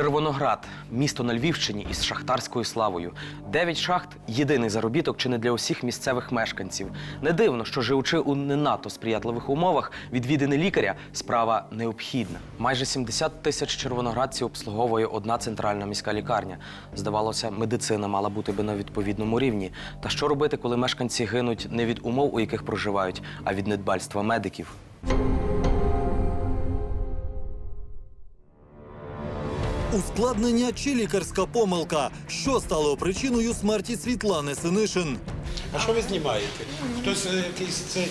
Червоноград місто на Львівщині із шахтарською славою. Дев'ять шахт єдиний заробіток чи не для усіх місцевих мешканців. Не дивно, що живучи у не надто сприятливих умовах, відвідини лікаря справа необхідна. Майже 70 тисяч червоноградців обслуговує одна центральна міська лікарня. Здавалося, медицина мала бути би на відповідному рівні. Та що робити, коли мешканці гинуть не від умов, у яких проживають, а від недбальства медиків? Ускладнення чи лікарська помилка, що стало причиною смерті Світлани Синишин. А що ви знімаєте? Хтось е, якийсь цей.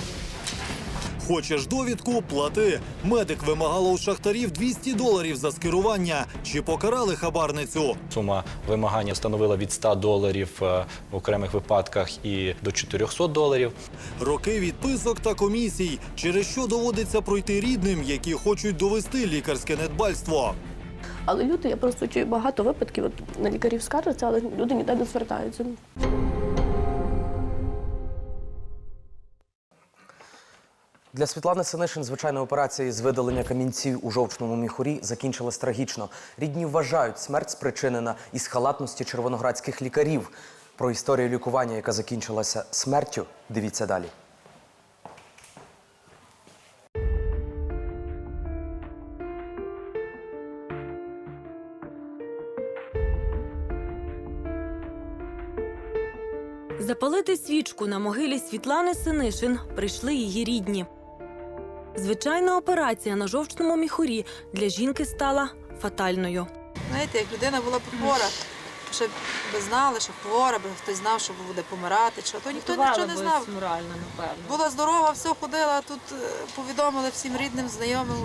Хочеш довідку? Плати. Медик вимагала у шахтарів 200 доларів за скерування. Чи покарали хабарницю? Сума вимагання становила від 100 доларів е, в окремих випадках і до 400 доларів. Роки відписок та комісій, через що доводиться пройти рідним, які хочуть довести лікарське недбальство. Але люди, я просто чую багато випадків, от на лікарів скаржаться, але люди ніде не звертаються. Для Світлани Синишин звичайна операція з видалення камінців у жовчному міхурі закінчилась трагічно. Рідні вважають, смерть спричинена із халатності червоноградських лікарів. Про історію лікування, яка закінчилася смертю, дивіться далі. Запалити свічку на могилі Світлани Синишин прийшли її рідні. Звичайна операція на жовчному міхурі для жінки стала фатальною. Знаєте, як людина була хвора, ще б знали, що хвора, би хтось знав, що буде помирати, що то ніхто нічого не знав. морально, напевно. Була здорова, все ходила, а тут е, повідомили всім рідним, знайомим,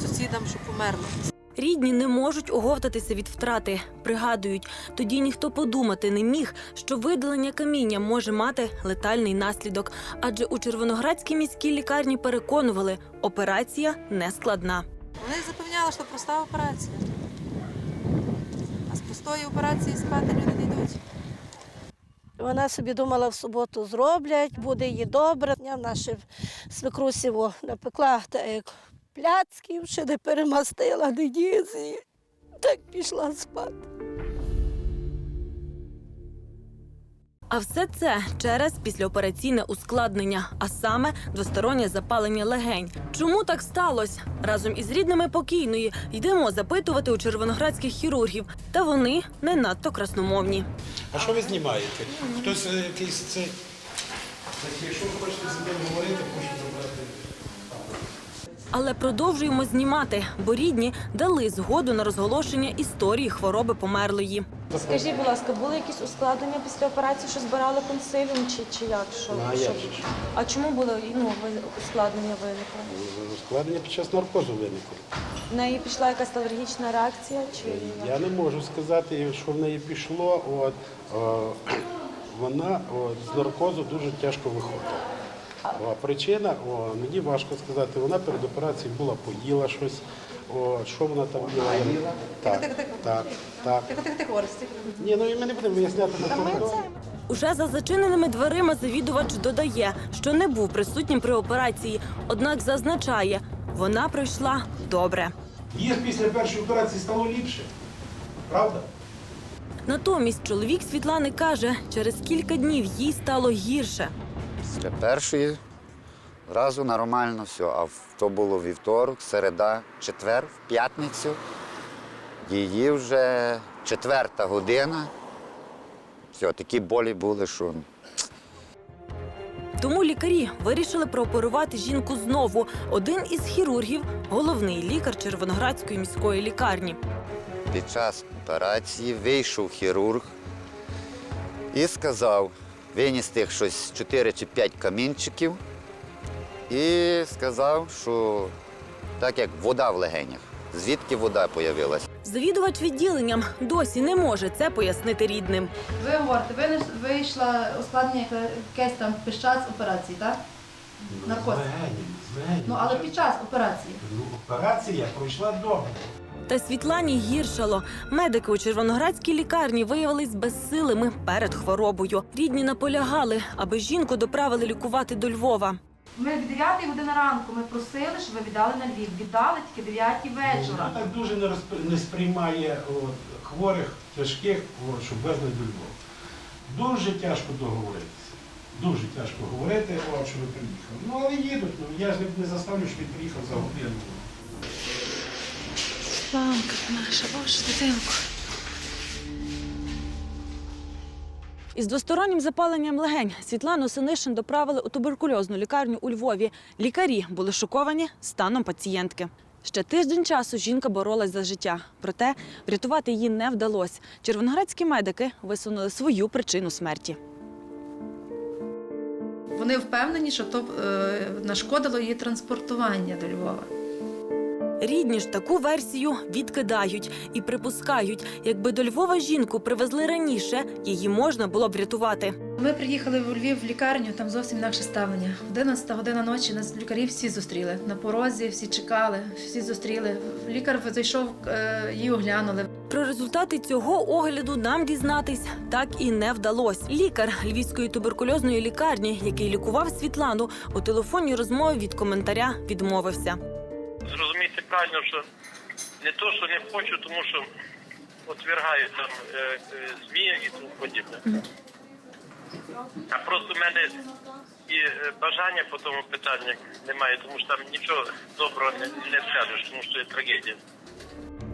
сусідам, що померла. Рідні не можуть оговтатися від втрати. Пригадують, тоді ніхто подумати не міг, що видалення каміння може мати летальний наслідок. Адже у Червоноградській міській лікарні переконували, операція не складна. Вони запевняли, що проста операція. А з простої операції спати люди не йдуть. Вона собі думала, в суботу зроблять, буде їй добре. Я в нашій свекрусі напекла та як пляцків, ще не перемастила, не їзі. Так пішла спати. А все це через післяопераційне ускладнення, а саме двостороннє запалення легень. Чому так сталося? Разом із рідними покійної йдемо запитувати у червоноградських хірургів, та вони не надто красномовні. А що ви знімаєте? Хтось е, якийсь цей. Якщо ви хочете з ним говорити, прошу забрати. Але продовжуємо знімати, бо рідні дали згоду на розголошення історії хвороби померлої. Скажіть, будь ласка, були якісь ускладнення після операції, що збирали консиліум чи, чи як? Що, Ну, а що- а чому було ну, ускладнення виникло? Складення під час наркозу виникло. В неї пішла якась алергічна реакція? Чи Я не можу сказати, що в неї пішло. От, е, вона от, з наркозу дуже тяжко виходила. А причина, о, мені важко сказати, вона перед операцією була, поїла щось. О, що вона там їла? Так, так, так. Тихо, тихо, тихо, Орес. Ні, ну і ми не будемо виясняти на коридорі. Уже за зачиненими дверима завідувач додає, що не був присутнім при операції, однак зазначає, вона пройшла добре. Їй після першої операції стало ліпше. Правда? Натомість чоловік Світлани каже, через кілька днів їй стало гірше. Після першої разу нормально все, а то було вівторок, середа, четвер, в п'ятницю. Її вже четверта година. Все, такі болі були, що Тому лікарі вирішили прооперувати жінку знову. Один із хірургів головний лікар Червоноградської міської лікарні. під час операції вийшов хірург і сказав, виніс тих щось 4 чи 5 камінчиків і сказав, що так як вода в легенях, звідки вода з'явилася. Завідувач відділенням досі не може це пояснити рідним. Ви говорите, ви вийшла ускладнення якесь там під час операції, так? Наркоз. Легені, легені. Ну але під час операції. Ну, операція пройшла добре. Та Світлані гіршало. Медики у Червоноградській лікарні виявились безсилими перед хворобою. Рідні наполягали, аби жінку доправили лікувати до Львова. Ми в 9 години ранку ми просили, щоб ви віддали на Львів. Віддали тільки 9 Вона вечора. так дуже не, розп- не сприймає от, хворих, тяжких, от, щоб везли до Львова. Дуже тяжко договоритися. Дуже тяжко говорити, от, що ви приїхали. Ну, але їдуть. Ну, я ж не, не заставлю, що він приїхав за годину. Мамка наша, боже, дитинку. Із двостороннім запаленням легень Світлану Синишин доправили у туберкульозну лікарню у Львові. Лікарі були шоковані станом пацієнтки. Ще тиждень часу жінка боролась за життя. Проте врятувати її не вдалося. Червоноградські медики висунули свою причину смерті. Вони впевнені, що то е, нашкодило її транспортування до Львова. Рідні ж таку версію відкидають і припускають, якби до Львова жінку привезли раніше, її можна було б врятувати. Ми приїхали в Львів в лікарню, там зовсім інакше ставлення. 11 година ночі нас лікарі всі зустріли. На порозі всі чекали, всі зустріли. Лікар зайшов, е, її оглянули. Про результати цього огляду нам дізнатись так і не вдалося. Лікар Львівської туберкульозної лікарні, який лікував Світлану, у телефонній розмові від коментаря відмовився. Зрозумійте правильно, що не то, що не хочу, тому що отвергаю там е, е, ЗМІ і тому подібне. А просто в мене і е, бажання по тому питанню немає, тому що там нічого доброго не, не скажеш, тому що це трагедія.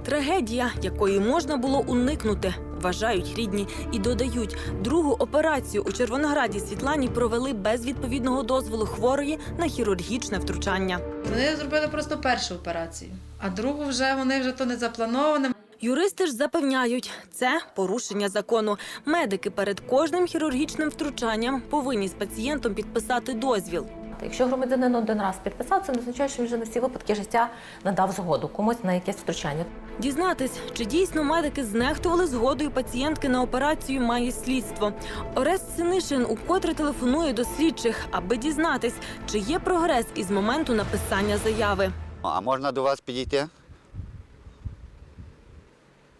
Трагедія, якої можна було уникнути, вважають рідні і додають, другу операцію у Червонограді Світлані провели без відповідного дозволу хворої на хірургічне втручання. Вони зробили просто першу операцію, а другу вже вони вже то не заплановане. Юристи ж запевняють, це порушення закону. Медики перед кожним хірургічним втручанням повинні з пацієнтом підписати дозвіл. Якщо громадянин один раз підписав, це не означає, що він вже на всі випадки життя надав згоду комусь на якесь втручання. Дізнатись, чи дійсно медики знехтували згодою пацієнтки на операцію, має слідство. Орест Синишин укотре телефонує до слідчих, аби дізнатись, чи є прогрес із моменту написання заяви. А можна до вас підійти?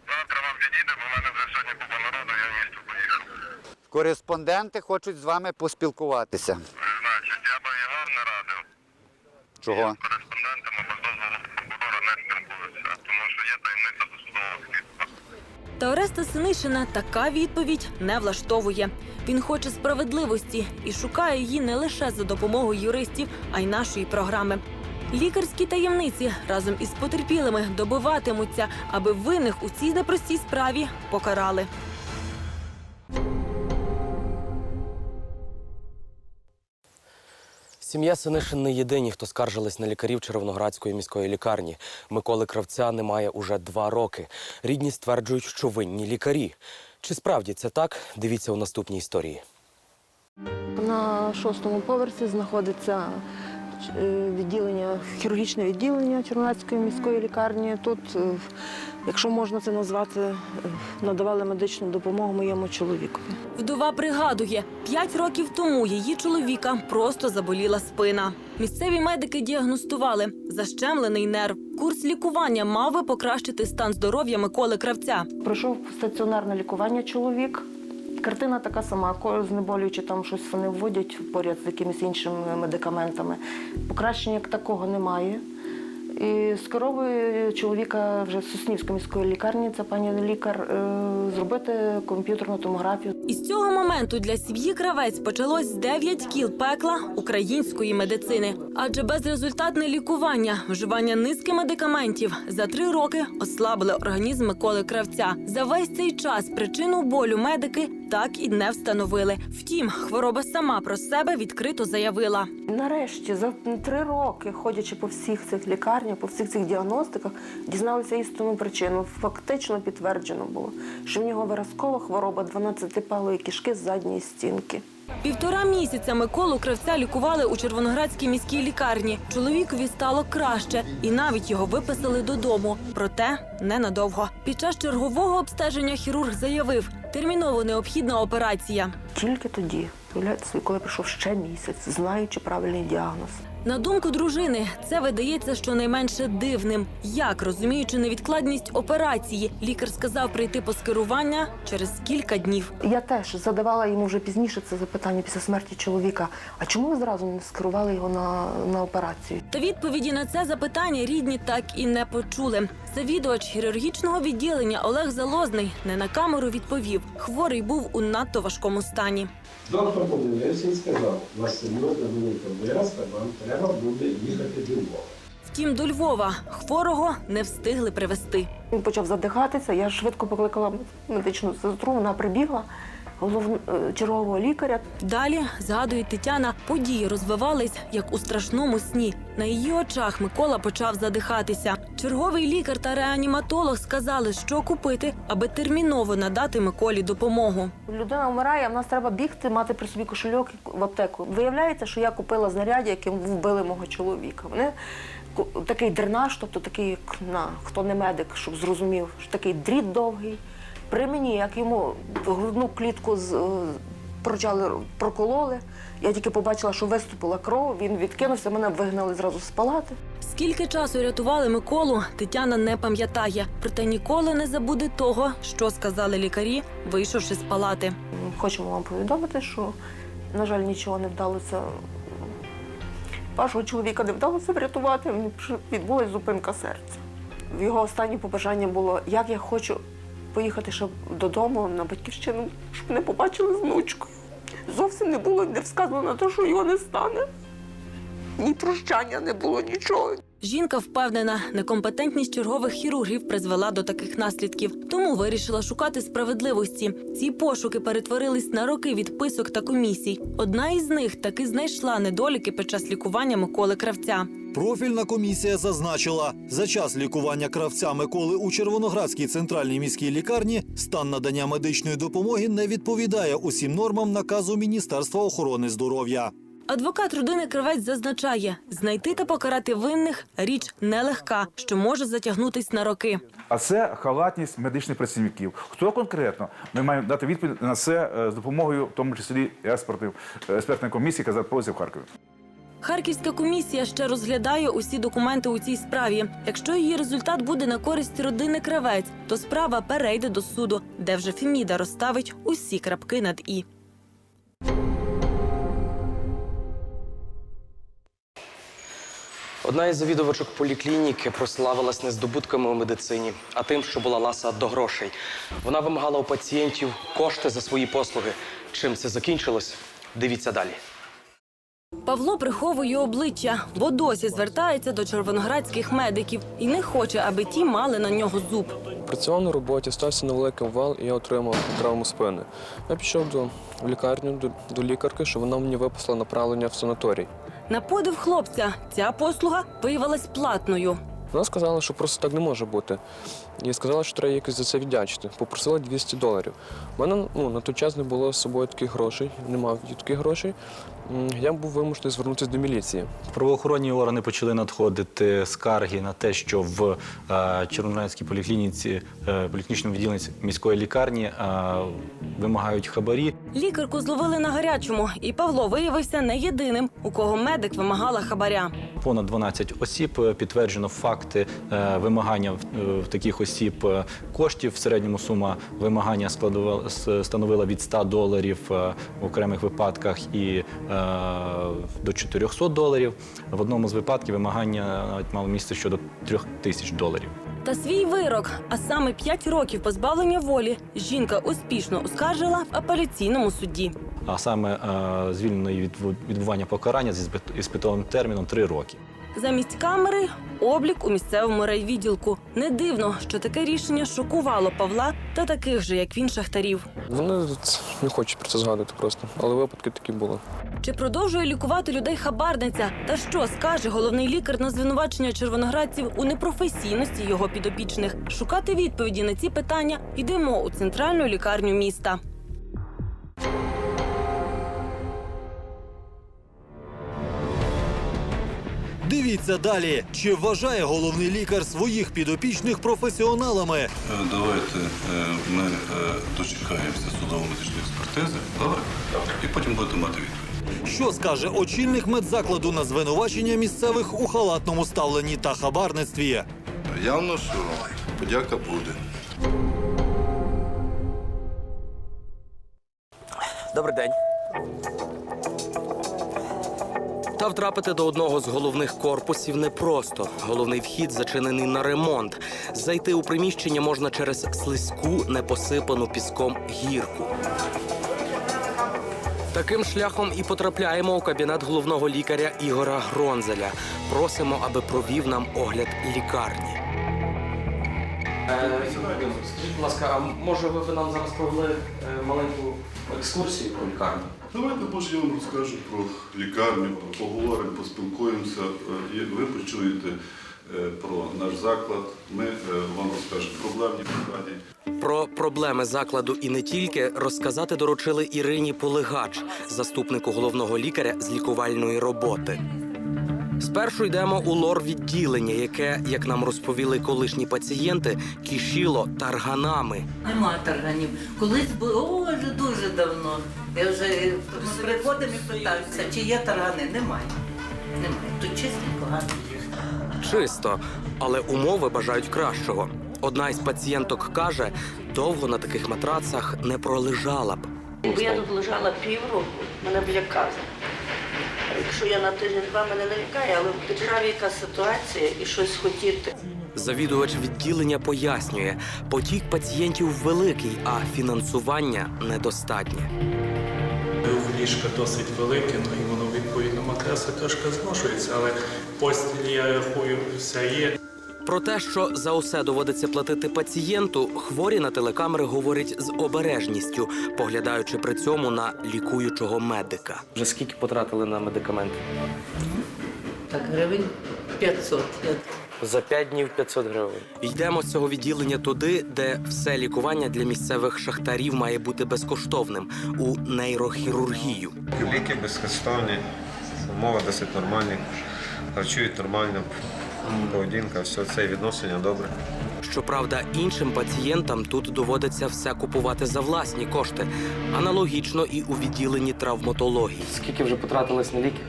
Завтра вам підійде, бо в мене вже сьогодні купа народу, я в місто поїхав. Кореспонденти хочуть з вами поспілкуватися. Значить, я би і вам не радив. Чого? Кореспондентами без дозволу прокурора не спілкуюся, таємниця досудового слідства. Та Ореста Синишина така відповідь не влаштовує. Він хоче справедливості і шукає її не лише за допомогою юристів, а й нашої програми. Лікарські таємниці разом із потерпілими добиватимуться, аби винних у цій непростій справі покарали. Сім'я Синишин не єдині, хто скаржились на лікарів Червоноградської міської лікарні. Миколи Кравця немає уже два роки. Рідні стверджують, що винні лікарі. Чи справді це так? Дивіться у наступній історії. На шостому поверсі знаходиться е, відділення, хірургічне відділення Червоноградської міської лікарні. Тут, е, якщо можна це назвати, е, надавали медичну допомогу моєму чоловікові. Вдова пригадує, п'ять років тому її чоловіка просто заболіла спина. Місцеві медики діагностували защемлений нерв. Курс лікування мав би покращити стан здоров'я Миколи Кравця. Пройшов стаціонарне лікування чоловік. Картина така сама, ко- знеболюючи там щось вони вводять поряд з якимись іншими медикаментами. Покращення як такого немає. І скеровує чоловіка вже з Соснівської міської лікарні, це пані лікар, е, зробити комп'ютерну томографію. Із цього моменту для сім'ї кравець почалось 9 кіл пекла української медицини. Адже безрезультатне лікування, вживання низки медикаментів за три роки ослабили організм Миколи Кравця. За весь цей час причину болю медики так і не встановили. Втім, хвороба сама про себе відкрито заявила. Нарешті, за три роки, ходячи по всіх цих лікарнях, по всіх цих діагностиках, дізналися істинну причину. Фактично підтверджено було, що в нього виразкова хвороба 12-палої кишки з задньої стінки. Півтора місяця Миколу Кравця лікували у Червоноградській міській лікарні. Чоловікові стало краще, і навіть його виписали додому. Проте ненадовго. Під час чергового обстеження хірург заявив, терміново необхідна операція. Тільки тоді коли прийшов ще місяць, знаючи правильний діагноз. На думку дружини, це видається щонайменше дивним. Як розуміючи невідкладність операції, лікар сказав прийти по скерування через кілька днів. Я теж задавала йому вже пізніше це запитання після смерті чоловіка. А чому ви зразу не скерували його на, на операцію? Та відповіді на це запитання рідні так і не почули. Завідувач хірургічного відділення Олег Залозний не на камеру відповів: хворий був у надто важкому стані. Доктор подивився і сказав, у вас серйозна велика виразка, вам треба буде їхати до Львова. Втім, до Львова хворого не встигли привезти. Він почав задихатися. Я швидко покликала медичну сестру. Вона прибігла головн... е, чергового лікаря. Далі, згадує Тетяна, події розвивались як у страшному сні. На її очах Микола почав задихатися. Черговий лікар та реаніматолог сказали, що купити, аби терміново надати Миколі допомогу. Людина вмирає, а в нас треба бігти, мати при собі кошельок в аптеку. Виявляється, що я купила знаряддя, яким вбили мого чоловіка. Вони такий дренаж, тобто такий, як на хто не медик, щоб зрозумів, що такий дріт довгий. При мені, як йому грудну клітку з, е, прокололи. Я тільки побачила, що виступила кров, він відкинувся, мене вигнали зразу з палати. Скільки часу рятували Миколу, Тетяна не пам'ятає, проте ніколи не забуде того, що сказали лікарі, вийшовши з палати. Хочемо вам повідомити, що, на жаль, нічого не вдалося. Вашого чоловіка не вдалося врятувати, відбулася зупинка серця. Його останнє побажання було, як я хочу поїхати ще додому на батьківщину, щоб не побачили з внучкою. Зовсім не було не вказано на те, що його не стане. Ні прощання не було, нічого. Жінка впевнена, некомпетентність чергових хірургів призвела до таких наслідків, тому вирішила шукати справедливості. Ці пошуки перетворились на роки відписок та комісій. Одна із них таки знайшла недоліки під час лікування Миколи Кравця. Профільна комісія зазначила, за час лікування кравця Миколи у Червоноградській центральній міській лікарні стан надання медичної допомоги не відповідає усім нормам наказу Міністерства охорони здоров'я. Адвокат родини Кравець зазначає, знайти та покарати винних річ нелегка, що може затягнутись на роки. А це халатність медичних працівників. Хто конкретно? Ми маємо дати відповідь на це е, з допомогою, в тому числі експертів, е, експертної комісії, яка знаходиться в Харкові. Харківська комісія ще розглядає усі документи у цій справі. Якщо її результат буде на користь родини Кравець, то справа перейде до суду, де вже Феміда розставить усі крапки над і. Одна із завідувачок поліклініки прославилась не здобутками у медицині, а тим, що була ласа до грошей. Вона вимагала у пацієнтів кошти за свої послуги. Чим це закінчилось? Дивіться далі. Павло приховує обличчя, бо досі звертається до червоноградських медиків і не хоче, аби ті мали на нього зуб. Працював на роботі, стався на великий вал і я отримав травму спини. Я пішов до в лікарню до, до лікарки, щоб вона мені виписала направлення в санаторій. На подив хлопця ця послуга виявилась платною. Вона сказала, що просто так не може бути. І сказала, що треба якось за це віддячити. Попросила 200 доларів. У мене ну, на той час не було з собою таких грошей, не мав таких грошей. Я був вимушений звернутися до міліції. Правоохоронні органи почали надходити скарги на те, що в е, Червоноградській поліклініці, е, поліклінічному відділенні міської лікарні е, вимагають хабарі. Лікарку зловили на гарячому, і Павло виявився не єдиним, у кого медик вимагала хабаря. Понад 12 осіб е, підтверджено факти е, вимагання в, е, таких осіб е, коштів. В середньому сума вимагання складувала становила від 100 доларів в окремих випадках і до 400 доларів. В одному з випадків вимагання навіть мало місце щодо 3 тисяч доларів. Та свій вирок, а саме 5 років позбавлення волі, жінка успішно оскаржила в апеляційному суді. А саме звільненої від відбування покарання з іспитовим терміном 3 роки. Замість камери облік у місцевому райвідділку. Не дивно, що таке рішення шокувало Павла та таких же, як він, шахтарів. Вони не хочуть про це згадувати просто, але випадки такі були. Чи продовжує лікувати людей хабарниця? Та що скаже головний лікар на звинувачення червоноградців у непрофесійності його підопічних? Шукати відповіді на ці питання йдемо у центральну лікарню міста. Дивіться далі, чи вважає головний лікар своїх підопічних професіоналами. Е, Давайте е, ми е, дочекаємося судово-медичної експертизи, добре? І потім будете мати відповідь. Що скаже очільник медзакладу на звинувачення місцевих у халатному ставленні та хабарництві? Явно, що подяка буде. Добрий день. Та втрапити до одного з головних корпусів непросто. Головний вхід зачинений на ремонт. Зайти у приміщення можна через слизьку, непосипану піском гірку. Таким шляхом і потрапляємо у кабінет головного лікаря Ігора Гронзеля. Просимо, аби провів нам огляд лікарні. Скажіть, будь ласка, а може ви нам зараз провели маленьку екскурсію про лікарню? Давайте, може, я вам розкажу про лікарню, поговоримо, поспілкуємося, е, і ви почуєте е, про наш заклад. Ми е, вам розкажемо проблемні питання. Про проблеми закладу і не тільки розказати доручили Ірині Полигач, заступнику головного лікаря з лікувальної роботи. Спершу йдемо у лор відділення, яке, як нам розповіли колишні пацієнти, кишіло тарганами. Нема тарганів. Колись було о, вже дуже давно. Я вже ми приходимо і питаюся, чи є таргани. Немає. Немає. Тут чистенько, гарно. Чисто, але умови бажають кращого. Одна із пацієнток каже, довго на таких матрацах не пролежала б. Якби я тут лежала півроку, мене б лякали. Якщо я на тиждень-два мене не лякає, але в державі яка ситуація і щось хотіти. Завідувач відділення пояснює, потік пацієнтів великий, а фінансування недостатнє. Ліжка досить велике, ну і воно відповідно матреса трошки зношується, але постіль, я рахую, все є. Про те, що за усе доводиться платити пацієнту, хворі на телекамери говорять з обережністю, поглядаючи при цьому на лікуючого медика. Вже скільки потратили на медикаменти? Так, гривень 500. За 5 днів 500 гривень. Йдемо з цього відділення туди, де все лікування для місцевих шахтарів має бути безкоштовним у нейрохірургію. Ліки безкоштовні, умови досить нормальні, харчують нормально, поведінка, все це відношення добре. Щоправда, іншим пацієнтам тут доводиться все купувати за власні кошти. Аналогічно і у відділенні травматології. Скільки вже потратились на ліки?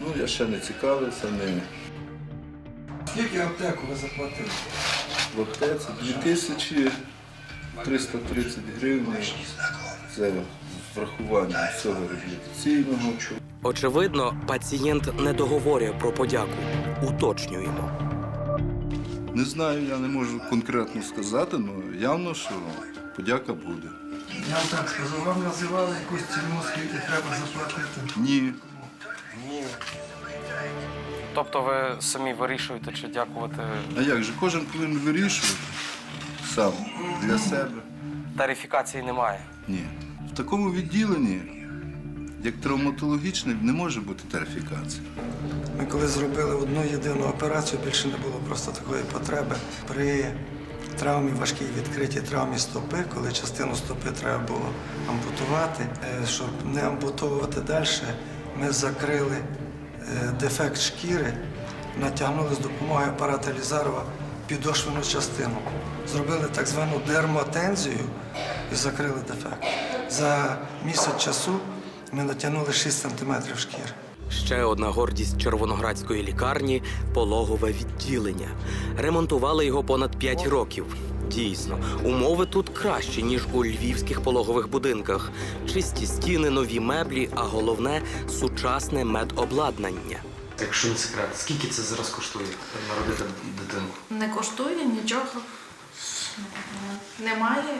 Ну, я ще не цікавився ними. Скільки аптеку ви заплатили? В аптеці 2330 гривень. Це врахування всього реабілітаційного. Очевидно, пацієнт не договорює про подяку. Уточнюємо. Не знаю, я не можу конкретно сказати, але явно, що подяка буде. Я вам так скажу, вам називали якусь ціну, скільки треба заплатити. Ні. Тобто ви самі вирішуєте, чи дякувати А як же кожен повинен вирішувати сам для себе? тарифікації немає. Ні. В такому відділенні, як травматологічне, не може бути тарифікації. Ми коли зробили одну єдину операцію, більше не було просто такої потреби. При травмі, важкій відкритій травмі стопи, коли частину стопи треба було ампутувати, е, щоб не ампутовувати далі, ми закрили е, дефект шкіри, натягнули з допомогою апарата Лізарова підошвену частину. Зробили так звану дермотензію і закрили дефект. За місяць часу ми натягнули 6 сантиметрів шкіри. Ще одна гордість червоноградської лікарні пологове відділення. Ремонтували його понад 5 років. Дійсно, умови тут кращі, ніж у львівських пологових будинках. Чисті стіни, нові меблі, а головне сучасне медобладнання. Якщо не секрет, скільки це зараз коштує народити дитину? Не коштує нічого. Немає.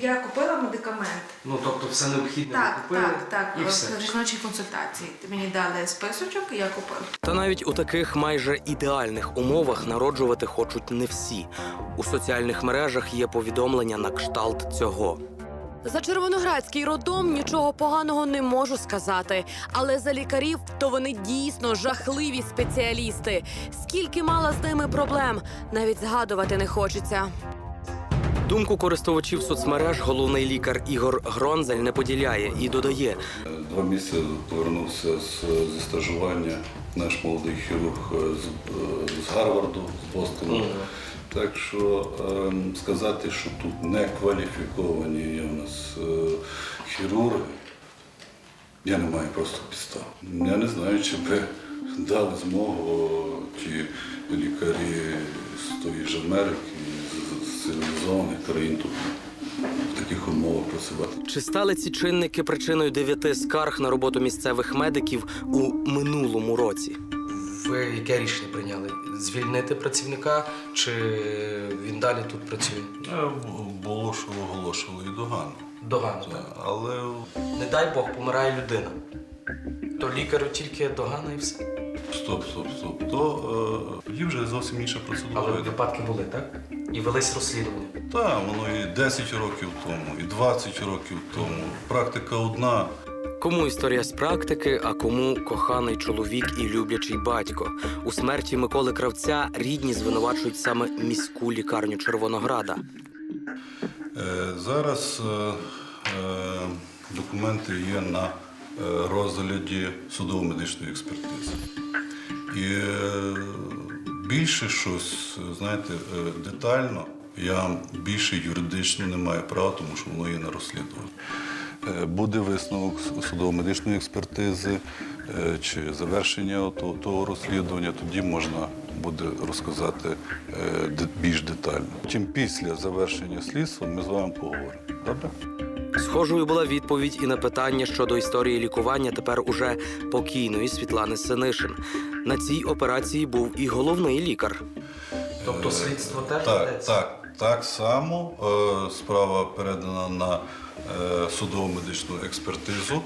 Я купила медикамент. Ну тобто, все необхідне Так, так, так. В жіночій консультації. Мені дали списочок, і я купила. Та навіть у таких майже ідеальних умовах народжувати хочуть не всі. У соціальних мережах є повідомлення на кшталт цього. За червоноградський родом нічого поганого не можу сказати. Але за лікарів то вони дійсно жахливі спеціалісти. Скільки мала з ними проблем, навіть згадувати не хочеться. Думку користувачів соцмереж головний лікар Ігор Гронзель не поділяє і додає: Два місяці повернувся з, зі стажування наш молодий хірург е, з, е, з Гарварду, з Бостону. Так що ем, сказати, що тут не кваліфіковані є у нас е, хірурги, я не маю просто підстав. Я не знаю, чи би дали змогу ті лікарі з тої ж Америки, з, цивілізованих країн тут в таких умовах працювати. Чи стали ці чинники причиною дев'яти скарг на роботу місцевих медиків у минулому році? Ви яке рішення прийняли? Звільнити працівника чи він далі тут працює? Е, Було, що оголошували і догану. Догану, так. Але Не дай Бог, помирає людина. То лікарю тільки догана і все. Стоп, стоп, стоп. То е, тоді вже зовсім інша процедура. Але випадки були, так? І велись розслідування. Так, воно і 10 років тому, і 20 років тому. Практика одна. Кому історія з практики, а кому коханий чоловік і люблячий батько. У смерті Миколи Кравця рідні звинувачують саме міську лікарню Червонограда. Е, Зараз е, е, документи є на е, розгляді судово-медичної експертизи. І е, більше щось, знаєте, е, детально я більше юридично не маю права, тому що воно є на розслідуванні. Е, Буде висновок судово-медичної експертизи чи завершення того, розслідування, тоді можна буде розказати більш детально. Чим після завершення слідства ми з вами поговоримо. Добре? Схожою була відповідь і на питання щодо історії лікування тепер уже покійної Світлани Синишин. На цій операції був і головний лікар. Тобто слідство теж Так, ведеться? так, так само е, справа передана на е, судово-медичну експертизу.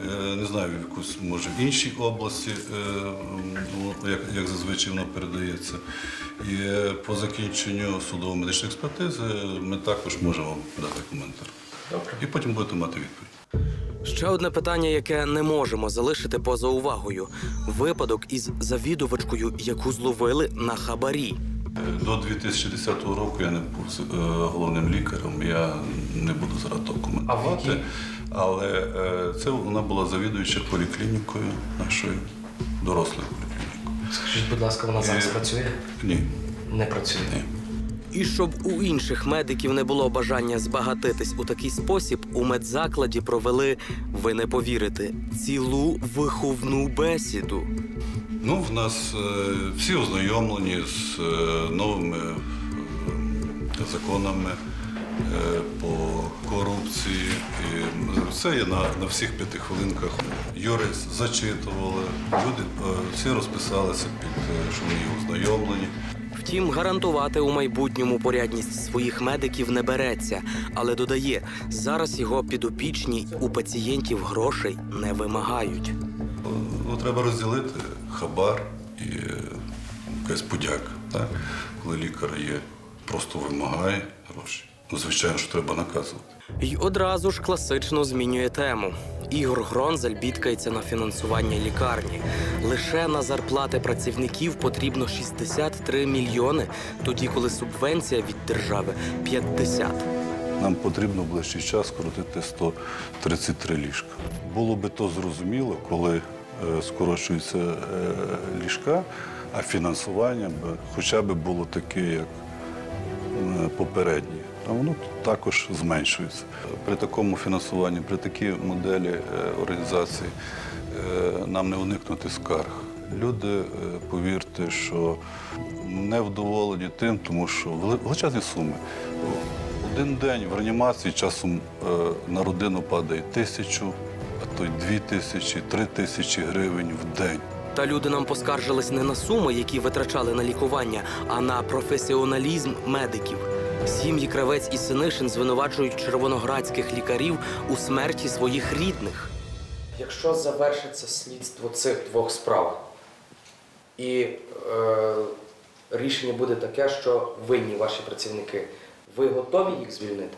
Е, не знаю, в якусь, може, в іншій області, ну, як, як зазвичай воно передається. І по закінченню судово-медичної експертизи ми також можемо вам дати коментар. Добре. І потім будете мати відповідь. Ще одне питання, яке не можемо залишити поза увагою: випадок із завідувачкою, яку зловили на хабарі. До 2010 року я не був е, головним лікарем, я не буду зараз то коментувати. Але е, це вона була завідуюча поліклінікою нашою дорослою поліклінікою. Скажіть, будь ласка, вона зараз Е, працює? Ні. Не працює. І щоб у інших медиків не було бажання збагатитись у такий спосіб, у медзакладі провели, ви не повірите, цілу виховну бесіду. Ну, в нас е, всі ознайомлені з е, новими е, законами е, по корупції. І це є на, на всіх п'яти хвилинках. Юрист зачитували, люди е, всі розписалися під е, що вони ознайомлені. Втім, гарантувати у майбутньому порядність своїх медиків не береться, але додає, зараз його підопічні у пацієнтів грошей не вимагають. Ну, треба розділити хабар і е, якась подяка. Так? Коли лікар є, просто вимагає гроші. Ну, звичайно, що треба наказувати. І одразу ж класично змінює тему. Ігор Гронзель бідкається на фінансування лікарні. Лише на зарплати працівників потрібно 63 мільйони, тоді коли субвенція від держави 50. Нам потрібно ближчий час скоротити 133 ліжка. Було би то зрозуміло, коли е, скорочуються е, ліжка, а фінансування хоча б було таке, як е, попереднє. А воно також зменшується. При такому фінансуванні, при такій моделі е, організації е, нам не уникнути скарг. Люди, е, повірте, що не вдоволені тим, тому що вели- величезні суми. Один день в реанімації часом на родину падає тисячу, а то й дві тисячі, три тисячі гривень в день. Та люди нам поскаржились не на суми, які витрачали на лікування, а на професіоналізм медиків. Сім'ї Кравець і Синишин звинувачують червоноградських лікарів у смерті своїх рідних. Якщо завершиться слідство цих двох справ, і е, рішення буде таке, що винні ваші працівники, ви готові їх звільнити?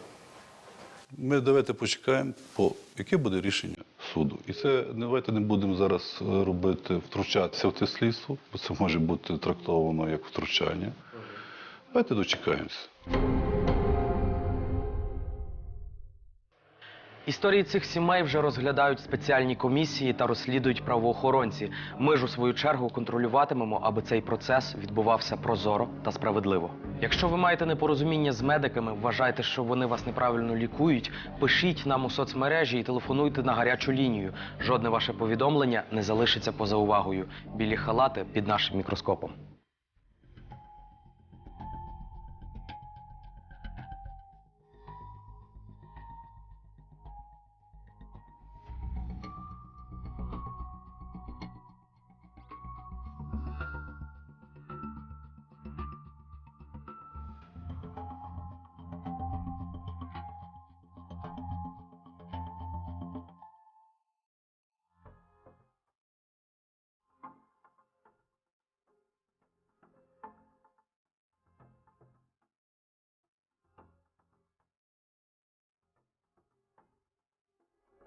Ми давайте почекаємо, по яке буде рішення суду. І це давайте не будемо зараз е, робити, втручатися в це слідство, бо це може бути трактовано як втручання. Давайте дочекаємося. Історії цих сімей вже розглядають спеціальні комісії та розслідують правоохоронці. Ми ж у свою чергу контролюватимемо, аби цей процес відбувався прозоро та справедливо. Якщо ви маєте непорозуміння з медиками, вважаєте, що вони вас неправильно лікують, пишіть нам у соцмережі і телефонуйте на гарячу лінію. Жодне ваше повідомлення не залишиться поза увагою. Білі халати під нашим мікроскопом.